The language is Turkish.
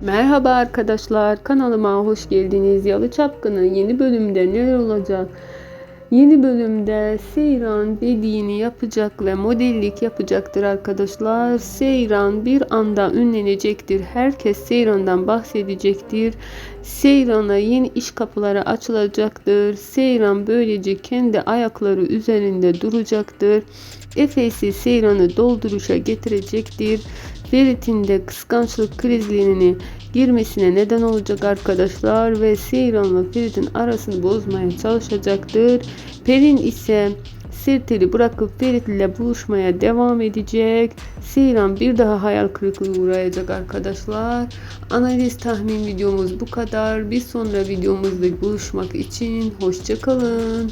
Merhaba arkadaşlar, kanalıma hoş geldiniz. Yalı Çapkın'ın yeni bölümde neler olacak? Yeni bölümde Seyran dediğini yapacak ve modellik yapacaktır arkadaşlar. Seyran bir anda ünlenecektir. Herkes Seyran'dan bahsedecektir. Seyran'a yeni iş kapıları açılacaktır. Seyran böylece kendi ayakları üzerinde duracaktır. Efe'si Seyran'ı dolduruşa getirecektir. Ferit'in de kıskançlık krizlerini girmesine neden olacak arkadaşlar ve Seyran'la Ferit'in arasını bozmaya çalışacaktır. Pelin ise Sirtel'i bırakıp Ferit ile buluşmaya devam edecek. Seyran bir daha hayal kırıklığı uğrayacak arkadaşlar. Analiz tahmin videomuz bu kadar. Bir sonra videomuzda buluşmak için hoşçakalın.